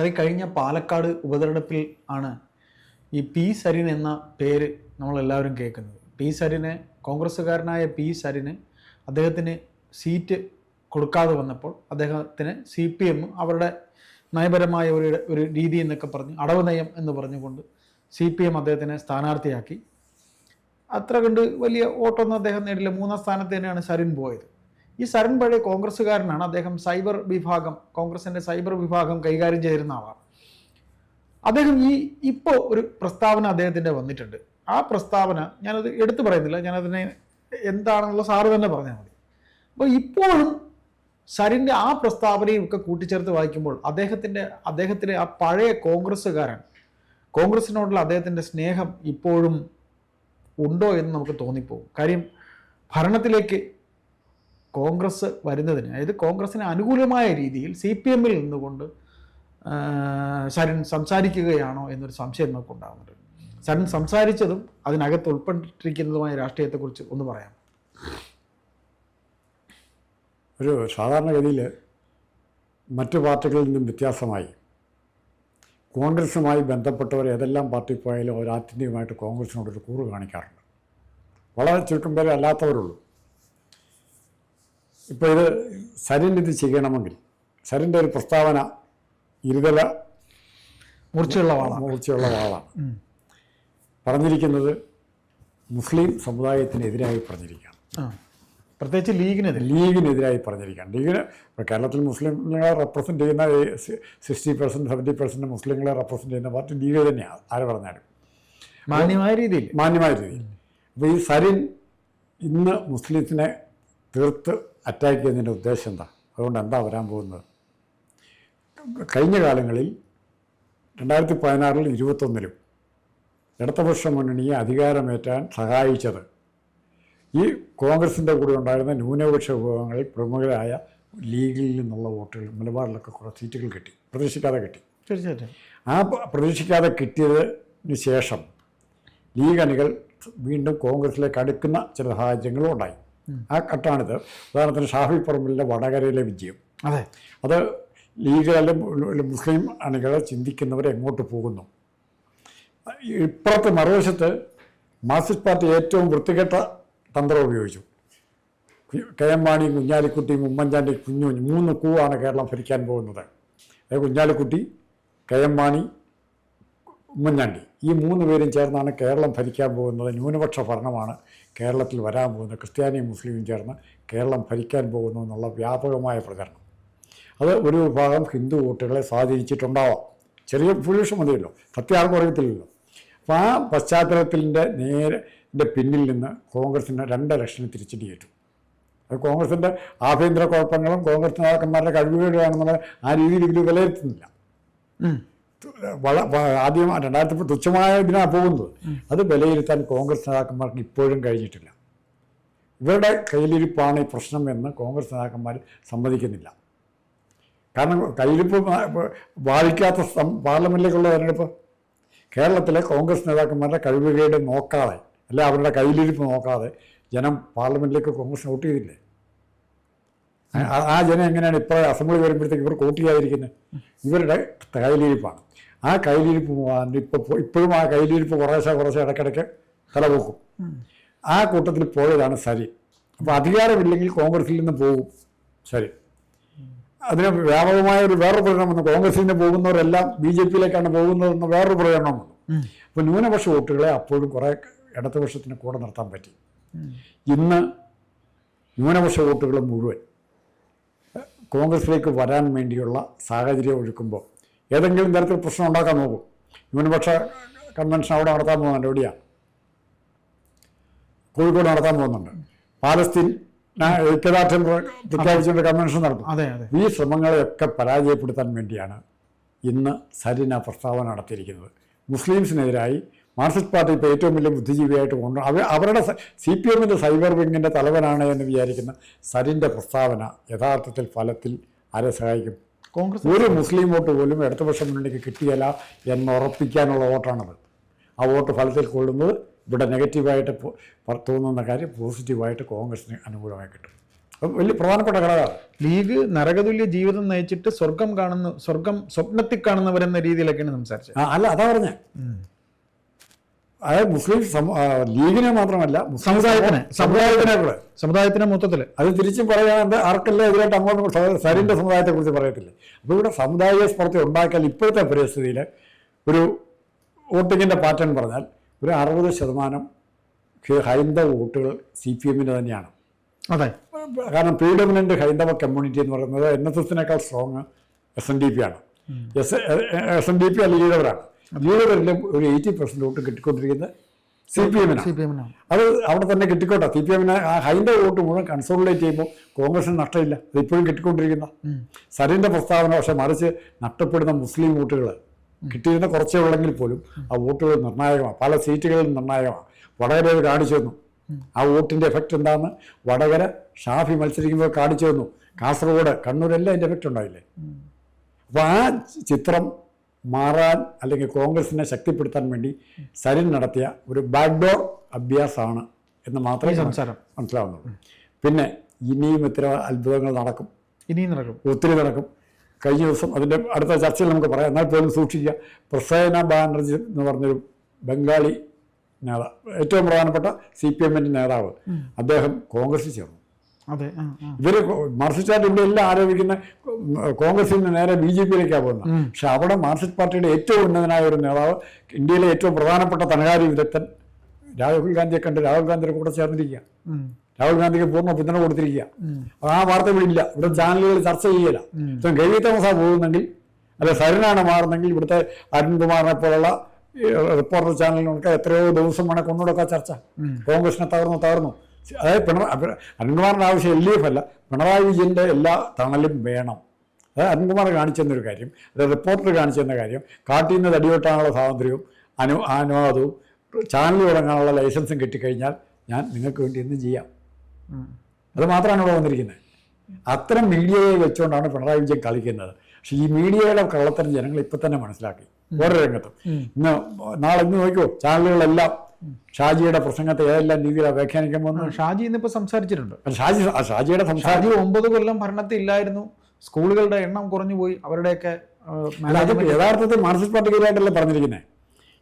ഈ കഴിഞ്ഞ പാലക്കാട് ഉപതെരഞ്ഞെടുപ്പിൽ ആണ് ഈ പി സരിൻ എന്ന പേര് നമ്മളെല്ലാവരും കേൾക്കുന്നത്. പി സരിന് കോൺഗ്രസ്സുകാരനായ പി സരിന് അദ്ദേഹത്തിന് സീറ്റ് കൊടുക്കാതെ വന്നപ്പോൾ അദ്ദേഹത്തിന് സി പി എം അവരുടെ നയപരമായ ഒരു ഒരു രീതി എന്നൊക്കെ പറഞ്ഞ് അടവ് നയം എന്ന് പറഞ്ഞുകൊണ്ട് സി പി എം അദ്ദേഹത്തിനെ സ്ഥാനാർത്ഥിയാക്കി. അത്ര കണ്ട് വലിയ വോട്ടൊന്നും അദ്ദേഹം നേടില്ല. മൂന്നാം സ്ഥാനത്ത് തന്നെയാണ് സരിൻ പോയത്. ഈ സരൺ പഴയ കോൺഗ്രസ്സുകാരനാണ്. അദ്ദേഹം സൈബർ വിഭാഗം കോൺഗ്രസിന്റെ സൈബർ വിഭാഗം കൈകാര്യം ചെയ്തിരുന്ന ആളാണ്. അദ്ദേഹം ഈ ഇപ്പോൾ ഒരു പ്രസ്താവന അദ്ദേഹത്തിന്റെ വന്നിട്ടുണ്ട്. ആ പ്രസ്താവന ഞാനത് എടുത്തു പറയുന്നില്ല. ഞാനതിനെ എന്താണെന്നുള്ള സാറ് തന്നെ പറഞ്ഞാൽ മതി. അപ്പോൾ ഇപ്പോഴും സരിന്റെ ആ പ്രസ്താവനയും ഒക്കെ കൂട്ടിച്ചേർത്ത് വായിക്കുമ്പോൾ അദ്ദേഹത്തിന്റെ അദ്ദേഹത്തിലെ ആ പഴയ കോൺഗ്രസ്സുകാരൻ കോൺഗ്രസിനോടുള്ള അദ്ദേഹത്തിന്റെ സ്നേഹം ഇപ്പോഴും ഉണ്ടോ എന്ന് നമുക്ക് തോന്നിപ്പോകും. കാര്യം ഭരണത്തിലേക്ക് കോൺഗ്രസ് വരുന്നതിന് അതായത് കോൺഗ്രസിന് അനുകൂലമായ രീതിയിൽ സി പി എമ്മിൽ നിന്നുകൊണ്ട് ശരൺ സംസാരിക്കുകയാണോ എന്നൊരു സംശയം നമുക്ക് ഉണ്ടാകുന്നുണ്ട് ശരൺ സംസാരിച്ചതും അതിനകത്ത് ഉൾപ്പെട്ടിരിക്കുന്നതുമായ രാഷ്ട്രീയത്തെക്കുറിച്ച് ഒന്ന് പറയാം. ഒരു സാധാരണഗതിയിൽ മറ്റു പാർട്ടികളിൽ നിന്നും വ്യത്യാസമായി കോൺഗ്രസുമായി ബന്ധപ്പെട്ടവർ ഏതെല്ലാം പാർട്ടി പോയാലും അവർ ആത്യന്തികമായിട്ട് കോൺഗ്രസിനോടൊരു കൂറ് കാണിക്കാറുണ്ട്. വളരെ ചുരുക്കം പേരെ അല്ലാത്തവരുള്ളൂ ഇപ്പോൾ ഇത് സരിൻ ഇത് ചെയ്യണമെങ്കിൽ സരിന്റെ ഒരു പ്രസ്താവന ഇരുതല മൂർച്ചയുള്ള വാളാണ്. മൂർച്ചയുള്ള വാളാണ്. പറഞ്ഞിരിക്കുന്നത് മുസ്ലിം സമുദായത്തിനെതിരായി പറഞ്ഞിരിക്കുകയാണ്. പ്രത്യേകിച്ച് ലീഗിനെതിരെ. ലീഗിനെതിരായി പറഞ്ഞിരിക്കുകയാണ്. ലീഗിന് ഇപ്പോൾ കേരളത്തിൽ മുസ്ലിങ്ങളെ റെപ്രസെന്റ് ചെയ്യുന്ന സിക്സ്റ്റി പെർസെന്റ് സെവന്റി പെർസെന്റ് മുസ്ലിങ്ങളെ റെപ്രസെന്റ് ചെയ്യുന്ന പാർട്ടി ലീഗ് തന്നെയാണ് ആര് പറഞ്ഞാലും. മാന്യമായ രീതിയിൽ. മാന്യമായ രീതിയിൽ. അപ്പോൾ ഈ സരിൻ ഇന്ന് മുസ്ലിത്തിനെ തീർത്ത് അറ്റാക്ക് ചെയ്യുന്നതിന്റെ ഉദ്ദേശം എന്താ? അതുകൊണ്ട് എന്താ വരാൻ പോകുന്നത്? കഴിഞ്ഞ കാലങ്ങളിൽ രണ്ടായിരത്തി പതിനാറിൽ ഇരുപത്തൊന്നിലും ഇടതുപക്ഷ മുന്നണിയെ അധികാരമേറ്റാൻ സഹായിച്ചത് ഈ കോൺഗ്രസിന്റെ കൂടെ ഉണ്ടായിരുന്ന ന്യൂനപക്ഷ വിഭാഗങ്ങളിൽ പ്രമുഖരായ ലീഗിൽ നിന്നുള്ള വോട്ടുകൾ മലബാറിലൊക്കെ കുറേ സീറ്റുകൾ കിട്ടി. പ്രതീക്ഷിക്കാതെ കിട്ടി. തീർച്ചയായിട്ടും. ആ പ്രതീക്ഷിക്കാതെ കിട്ടിയതിന് ശേഷം ലീഗ് അണികൾ വീണ്ടും കോൺഗ്രസിലേക്ക് അടുക്കുന്ന ചില സാഹചര്യങ്ങളും ഉണ്ടായി. ആ ഘട്ടമാണിത് ഉദാഹരണത്തിന് ഷാഫി പറമ്പിലിന്റെ വടകരയിലെ വിജയം. അതെ. അത് ലീഗ് മുസ്ലിം അണികളെ ചിന്തിക്കുന്നവർ എങ്ങോട്ട് പോകുന്നു? ഇപ്പുറത്ത് മറുവശത്ത് മാർക്സിസ്റ്റ് പാർട്ടി ഏറ്റവും വൃത്തികെട്ട തന്ത്രം ഉപയോഗിച്ചു. കെ എം മാണിയും കുഞ്ഞാലിക്കുട്ടിയും ഉമ്മൻചാണ്ടി കുഞ്ഞു മൂന്ന് കൂവാണ് കേരളം ഭരിക്കാൻ പോകുന്നത്. അതായത് കുഞ്ഞാലിക്കുട്ടി കെ എം മാണി ഉമ്മൻചാണ്ടി ഈ മൂന്ന് പേരും ചേർന്നാണ് കേരളം ഭരിക്കാൻ പോകുന്നത്. ന്യൂനപക്ഷ ഭരണമാണ് കേരളത്തിൽ വരാൻ പോകുന്നത്. ക്രിസ്ത്യാനിയും മുസ്ലിമും ചേർന്ന് കേരളം ഭരിക്കാൻ പോകുന്നു എന്നുള്ള വ്യാപകമായ പ്രചരണം. അത് ഒരു വിഭാഗം ഹിന്ദു വോട്ടുകളെ സ്വാധീനിച്ചിട്ടുണ്ടാവാം. ചെറിയ ഭൂരിപക്ഷം മതിയല്ലോ. സത്യം ആർക്കും അറിയത്തില്ലല്ലോ. അപ്പോൾ ആ പശ്ചാത്തലത്തിന്റെ നേരിന്റെ പിന്നിൽ നിന്ന് കോൺഗ്രസിന് രണ്ട് ലക്ഷണം തിരിച്ചടിയേറ്റു അത് കോൺഗ്രസിന്റെ ആഭ്യന്തര കുഴപ്പങ്ങളും കോൺഗ്രസ് നേതാക്കന്മാരുടെ കഴിവുകളുമാണെന്നുള്ള ആ രീതിയിൽ ഇതിൽ വിലയിരുത്തുന്നില്ല. വള ആദ്യം രണ്ടായിരത്തി തുച്ഛമായ ഇതിനാണ് പോകുന്നത്. അത് വിലയിരുത്താൻ കോൺഗ്രസ് നേതാക്കന്മാർക്ക് ഇപ്പോഴും കഴിഞ്ഞിട്ടില്ല. ഇവരുടെ കയ്യിലിരിപ്പാണ് ഈ പ്രശ്നം എന്ന് കോൺഗ്രസ് നേതാക്കന്മാർ സമ്മതിക്കുന്നില്ല. കാരണം കയ്യിലിപ്പ് ബാധിക്കാത്ത പാർലമെന്റിലേക്കുള്ള തെരഞ്ഞെടുപ്പ്. കേരളത്തിലെ കോൺഗ്രസ് നേതാക്കന്മാരുടെ കഴിവുകേട് നോക്കാതെ അല്ല അവരുടെ കയ്യിലിരിപ്പ് നോക്കാതെ ജനം പാർലമെന്റിലേക്ക് കോൺഗ്രസ് വോട്ട് ചെയ്തില്ലേ? ആ- ആ ജനം എങ്ങനെയാണ് ഇപ്പോൾ അസംബ്ലി വരുമ്പോഴത്തേക്ക് ഇവർ വോട്ട് ചെയ്യാതിരിക്കുന്നത് ഇവരുടെ കയ്യിലിരിപ്പാണ്. ആ കയ്യിലിരിപ്പ് ഇപ്പോൾ ഇപ്പോഴും ആ കയ്യിലിരിപ്പ് കുറേശ്ശെ കുറേശ്ശെ ഇടയ്ക്കിടയ്ക്ക് തലപോക്കും. ആ കൂട്ടത്തിൽ പോയതാണ് സരി. അപ്പോൾ അധികാരമില്ലെങ്കിൽ കോൺഗ്രസിൽ നിന്ന് പോകും ശരി അതിന് വ്യാപകമായ ഒരു വേറൊരു വന്നു. കോൺഗ്രസിൽ നിന്ന് പോകുന്നവരെല്ലാം ബി ജെ പിയിലേക്കാണ് പോകുന്നതെന്ന് വേറൊരു പ്രചരണം വന്നു. അപ്പോൾ ന്യൂനപക്ഷ വോട്ടുകളെ അപ്പോഴും കുറേ ഇടതുപക്ഷത്തിന് കൂടെ നിർത്താൻ പറ്റി. ഇന്ന് ന്യൂനപക്ഷ വോട്ടുകൾ മുഴുവൻ കോൺഗ്രസിലേക്ക് വരാൻ വേണ്ടിയുള്ള സാഹചര്യം ഒരുക്കുമ്പോൾ ഏതെങ്കിലും തരത്തിൽ പ്രശ്നം ഉണ്ടാക്കാൻ നോക്കും. ന്യൂനപക്ഷ കൺവെൻഷൻ അവിടെ നടത്താൻ പോകുന്നുണ്ട് എവിടെയാണ് കോഴിക്കോട് നടത്താൻ പോകുന്നുണ്ട്. പാലസ്തീൻ ഐക്യദാർഢ്യം പ്ര- പ്രഖ്യാപിച്ചുകൊണ്ട് കൺവെൻഷൻ നടത്തും. ഈ ശ്രമങ്ങളെയൊക്കെ പരാജയപ്പെടുത്താൻ വേണ്ടിയാണ് ഇന്ന് സരിന പ്രസ്താവന നടത്തിയിരിക്കുന്നത്. മുസ്ലിംസിനെതിരായി മാർക്സിസ്റ്റ് പാർട്ടി ഇപ്പോൾ ഏറ്റവും വലിയ ബുദ്ധിജീവിയായിട്ട് കൊണ്ട് അവരുടെ സി പി എമ്മിന്റെ സൈബർ വിങ്ങിന്റെ തലവനാണ് എന്ന് വിചാരിക്കുന്ന സരിന്റെ പ്രസ്താവന യഥാർത്ഥത്തിൽ ഫലത്തിൽ ആരെ സഹായിക്കും? കോൺഗ്രസ് ഒരു മുസ്ലിം വോട്ട് പോലും ഇടതുപക്ഷ മുന്നണിക്ക് കിട്ടിയല്ല എന്നുറപ്പിക്കാനുള്ള വോട്ടാണത്. ആ വോട്ട് ഫലത്തിൽ കൊള്ളുന്നത് ഇവിടെ നെഗറ്റീവായിട്ട് തോന്നുന്ന കാര്യം പോസിറ്റീവായിട്ട് കോൺഗ്രസിന് അനുകൂലമായി കിട്ടും. അപ്പം വലിയ പ്രധാനപ്പെട്ട ഘടകമാണ്. ലീഗ് നരകതുല്യ ജീവിതം നയിച്ചിട്ട് സ്വർഗം കാണുന്ന സ്വർഗം സ്വപ്നത്തിൽ കാണുന്നവരെന്ന രീതിയിലൊക്കെയാണ് സംസാരിച്ചത്. അല്ല അതാ പറഞ്ഞേ. അതായത് മുസ്ലിം ലീഗിനെ മാത്രമല്ല സമുദായത്തിന് സമുദായത്തിനെ കൂടെ. സമുദായത്തിന്റെ മൊത്തത്തിൽ അത് തിരിച്ചും പറയാണ്ട് ആർക്കെല്ലാം എതിരായിട്ട് അങ്ങോട്ട് സരിന്റെ സമുദായത്തെ കുറിച്ച് പറയത്തില്ല? അപ്പോൾ ഇവിടെ സമുദായ സ്പർദ്ധ ഉണ്ടാക്കിയാൽ ഇപ്പോഴത്തെ പരിസ്ഥിതിയിൽ ഒരു വോട്ടിങ്ങിന്റെ പാറ്റേൺ പറഞ്ഞാൽ ഒരു അറുപത് ശതമാനം ഹൈന്ദവ വോട്ടുകൾ സി പി എമ്മിന് തന്നെയാണ്. അതെ. കാരണം പ്രീഡമിനന്റ് ഹൈന്ദവ കമ്മ്യൂണിറ്റി എന്ന് പറയുന്നത് N S എസിനേക്കാൾ strong S N D P ആണ്. S S N D P അല്ലെങ്കിൽ ലീഡറാണ് ലീഡറിലും ഒരു എയ്റ്റി പെർസെന്റ് വോട്ട് കിട്ടിക്കൊണ്ടിരിക്കുന്നത് സി പി എമ്മിനാണ് സി പി എമ്മിനാണ് അത് അവിടെ തന്നെ കിട്ടിക്കോട്ടെ. സി പി എമ്മിനെ ആ ഹൈന്ദവ വോട്ട് മുഴുവൻ കൺസോളിഡേറ്റ് ചെയ്യുമ്പോൾ കോൺഗ്രസിന് നഷ്ടമില്ല. അത് ഇപ്പോഴും കിട്ടിക്കൊണ്ടിരിക്കുന്ന. സരിന്റെ പ്രസ്താവന പക്ഷേ മറിച്ച് നഷ്ടപ്പെടുന്ന മുസ്ലിം വോട്ടുകൾ കിട്ടിയിരുന്ന കുറച്ചേ ഉള്ളെങ്കിൽ പോലും ആ വോട്ടുകൾ നിർണായകമാണ്. പല സീറ്റുകളിൽ നിർണായകമാണ്. വടകര കാണിച്ചു തന്നു. ആ വോട്ടിന്റെ എഫക്റ്റ് എന്താണെന്ന് വടകര ഷാഫി മത്സരിക്കുമ്പോൾ കാണിച്ചു തന്നു. കാസർഗോഡ് കണ്ണൂരെല്ലാം അതിന്റെ എഫക്റ്റ് ഉണ്ടായില്ലേ? അപ്പോൾ ആ ചിത്രം മാറാൻ അല്ലെങ്കിൽ കോൺഗ്രസിനെ ശക്തിപ്പെടുത്താൻ വേണ്ടി സരിൻ നടത്തിയ ഒരു ബാക്ക്ഡോർ അഭ്യാസമാണ് എന്ന് മാത്രമേ സംസാരം. മനസ്സിലാവുന്നുള്ളൂ. പിന്നെ ഇനിയും ഇത്തരം അത്ഭുതങ്ങൾ നടക്കും. ഇനിയും നടക്കും. ഒത്തിരി നടക്കും. കഴിഞ്ഞ ദിവസം അതിന്റെ അടുത്ത ചർച്ചയിൽ നമുക്ക് പറയാം. എന്നാൽ പോലും സൂക്ഷിക്കുക. പ്രസേന ബാനർജി എന്ന് പറഞ്ഞൊരു ബംഗാളി നേതാവ് ഏറ്റവും പ്രധാനപ്പെട്ട സി പി എമ്മിന്റെ നേതാവ്. അദ്ദേഹം കോൺഗ്രസിൽ ചേർന്നു. അതെ ഇവർ മാർക്സിസ്റ്റ് ഇവർ ഇവിടെ എല്ലാം ആരോപിക്കുന്ന കോൺഗ്രസിൽ നിന്ന് നേരെ ബി ജെ പിയിലേക്കാണ് പോകുന്നത്. പക്ഷെ അവിടെ മാർക്സിസ്റ്റ് പാർട്ടിയുടെ ഏറ്റവും ഉന്നതനായ ഒരു നേതാവ് ഇന്ത്യയിലെ ഏറ്റവും പ്രധാനപ്പെട്ട ധനകാര്യ വിദഗ്ധൻ രാഹുൽ ഗാന്ധിയെ കണ്ട് രാഹുൽ ഗാന്ധിയുടെ കൂടെ ചേർന്നിരിക്കുക. രാഹുൽ ഗാന്ധിക്ക് പൂർണ പിന്തുണ കൊടുത്തിരിക്കുക. അപ്പൊ ആ വാർത്ത ഇവിടെ ഇല്ല. ഇവിടെ ചാനലുകൾ ചർച്ച ചെയ്യല. ഇപ്പം ഗവി തോമസ പോകുന്നെങ്കിൽ അല്ലെ സരനാണ് മാറുന്നെങ്കിൽ ഇവിടുത്തെ അരുൺകുമാറിനെ പോലുള്ള റിപ്പോർട്ടർ ചാനലിനൊക്കെ എത്രയോ ദിവസം വേണേൽ കൊണ്ടുകൊടുക്കാൻ ചർച്ച. കോൺഗ്രസിനെ തകർന്നു തകർന്നു. അതായത് പിണറായി അരുൺകുമാറിന്റെ ആവശ്യം എൽ ഡി എഫ് അല്ല. പിണറായി വിജയന്റെ എല്ലാ തണലും വേണം. അതായത് അരുൺകുമാർ കാണിച്ചെന്നൊരു കാര്യം അതായത് റിപ്പോർട്ടർ കാണിച്ചെന്ന കാര്യം കാട്ടിൽ നിന്ന് തടിയോട്ടാനുള്ള സ്വാതന്ത്ര്യവും അനു അനുവാദവും ചാനൽ തുടങ്ങാനുള്ള ലൈസൻസും കിട്ടിക്കഴിഞ്ഞാൽ ഞാൻ നിങ്ങൾക്ക് വേണ്ടി എന്തും ചെയ്യാം. അത് മാത്രമാണ് ഇവിടെ വന്നിരിക്കുന്നത്. അത്തരം മീഡിയയെ വെച്ചുകൊണ്ടാണ് പിണറായി വിജയൻ കളിക്കുന്നത്. പക്ഷേ ഈ മീഡിയയുടെ കള്ളത്തരം ജനങ്ങൾ ഇപ്പം തന്നെ മനസ്സിലാക്കി. ഓരോ രംഗത്തും. ഇന്ന് നാളെ ഇന്ന് നോക്കിയോ ചാനലുകളെല്ലാം ഷാജിയുടെ പ്രസംഗത്തെ ഏതെല്ലാം രീതിയിലാണ് വ്യാഖ്യാനിക്കാൻ പോകുന്നത്? ഷാജി ഇന്നിപ്പോ സംസാരിച്ചിട്ടുണ്ട്. ഷാജി ഷാജിയുടെ ഷാജി ഒമ്പത് കൊല്ലം ഭരണത്തിൽ ഇല്ലായിരുന്നു. സ്കൂളുകളുടെ എണ്ണം കുറഞ്ഞു പോയി. അവരുടെയൊക്കെ യഥാർത്ഥത്തിൽ മാർക്സിസ്റ്റ് പാർട്ടിക്കാരായിട്ടല്ലേ പറഞ്ഞിരിക്കുന്നത്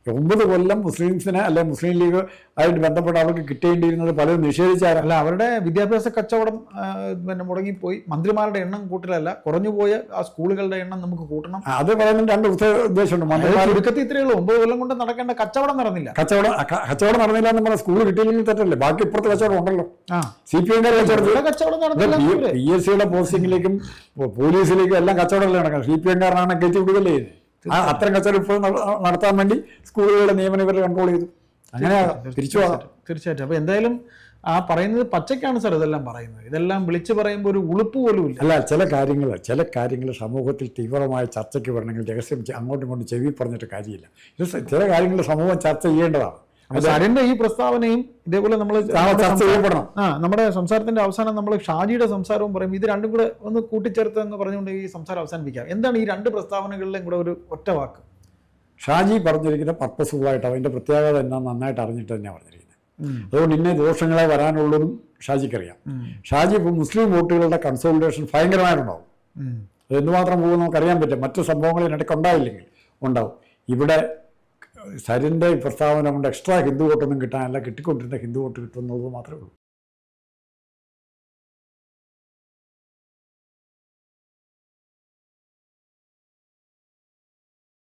ഒമ്പത് കൊല്ലം മുസ്ലിംസിനെ അല്ലെ മുസ്ലിം ലീഗ് ആയിട്ട് ബന്ധപ്പെട്ട് അവർക്ക് കിട്ടേണ്ടിയിരുന്നത് പലരും നിഷേധിച്ചായിരുന്നു അല്ല അവരുടെ വിദ്യാഭ്യാസ കച്ചവടം പിന്നെ മുടങ്ങിപ്പോയി. മന്ത്രിമാരുടെ എണ്ണം കൂട്ടലല്ല കുറഞ്ഞു പോയ ആ സ്കൂളുകളുടെ എണ്ണം നമുക്ക് കൂട്ടണം. അത് പറയുന്നത് രണ്ട് ഉദ്ദേ- ഉദ്ദേശമുണ്ട്. ചുരുക്കത്തിൽ ഇത്രയേ ഉള്ളൂ. ഒമ്പത് കൊല്ലം കൊണ്ട് നടക്കേണ്ട കച്ചവടം നടന്നില്ല. കച്ചവടം കച്ചവടം നടന്നില്ല എന്ന് പറഞ്ഞാൽ സ്കൂൾ കിട്ടിയില്ലെങ്കിൽ തെറ്റല്ലേ? ബാക്കി ഇപ്പുറത്ത് കച്ചവടം ഉണ്ടല്ലോ. സി പി എം കച്ചവടം കച്ചവടം നടന്നില്ല. പി എസ് സിയുടെ പോസ്റ്റിംഗിലേക്കും പോലീസിലേക്കും എല്ലാം കച്ചവടമല്ലേ നടക്കണം സി പി എംകാരനാണ് കയറ്റി വിടുകയല്ലേ അത്തരം കച്ചവടം നടത്താൻ വേണ്ടി സ്കൂളുകളുടെ നിയമനം ഇവരെ കൺട്രോൾ ചെയ്തു. അങ്ങനെ തിരിച്ചു തീർച്ചയായിട്ടും അപ്പൊ എന്തായാലും ആ പറയുന്നത് പച്ചക്കാണ് സാർ ഇതെല്ലാം പറയുന്നത്. ഇതെല്ലാം വിളിച്ചു പറയുമ്പോൾ ഒരു ഉളുപ്പ് പോലും ഇല്ല. അല്ല ചില കാര്യങ്ങൾ ചില കാര്യങ്ങൾ സമൂഹത്തിൽ തീവ്രമായ ചർച്ചയ്ക്ക് വരണമെങ്കിൽ രഹസ്യം അങ്ങോട്ടും ഇങ്ങോട്ടും ചെവി പറഞ്ഞിട്ട് കാര്യമില്ല. ഇത് ചില കാര്യങ്ങൾ സമൂഹം ചർച്ച ചെയ്യേണ്ടതാണ്. അപ്പൊ സരിന്റെ ഈ പ്രസ്താവനയും ഇതേപോലെ നമ്മൾ ചർച്ച ചെയ്യപ്പെടണം. ആ നമ്മുടെ സംസാരത്തിന്റെ അവസാനം നമ്മൾ ഷാജിയുടെ സംസാരവും പറയും. ഇത് രണ്ടും കൂടെ ഒന്ന് കൂട്ടിച്ചേർത്ത് എന്ന് പറഞ്ഞുകൊണ്ട് ഈ സംസാരം അവസാനിപ്പിക്കാം. എന്താണ് ഈ രണ്ട് പ്രസ്താവനകളിലും കൂടെ ഒരു ഒറ്റ വാക്ക്? ഷാജി പറഞ്ഞിരിക്കുന്ന പർപ്പസ്ഫുള്ളായിട്ട് അവന്റെ പ്രത്യേകത എന്നാ നന്നായിട്ട് അറിഞ്ഞിട്ട് തന്നെയാണ് പറഞ്ഞിരിക്കുന്നത് അതുകൊണ്ട് ഇന്നേ ദോഷങ്ങളെ വരാനുള്ളതും ഷാജിക്കറിയാം. ഷാജി ഇപ്പോൾ മുസ്ലിം വോട്ടുകളുടെ കൺസോളിഡേഷൻ ഭയങ്കരമായിട്ടുണ്ടാവും. അത് എന്തുമാത്രം പോകും നമുക്കറിയാൻ പറ്റും. മറ്റു സംഭവങ്ങൾ ഇതിനിടയ്ക്ക് ഉണ്ടായില്ലെങ്കിൽ ഉണ്ടാവും. ഇവിടെ സരിന്റെ പ്രസ്താവന കൊണ്ട് എക്സ്ട്രാ ഹിന്ദു വോട്ടൊന്നും കിട്ടാനല്ല കിട്ടിക്കൊണ്ടിരുന്ന ഹിന്ദു വോട്ട് കിട്ടുന്നത് മാത്രമേ ഉള്ളൂ.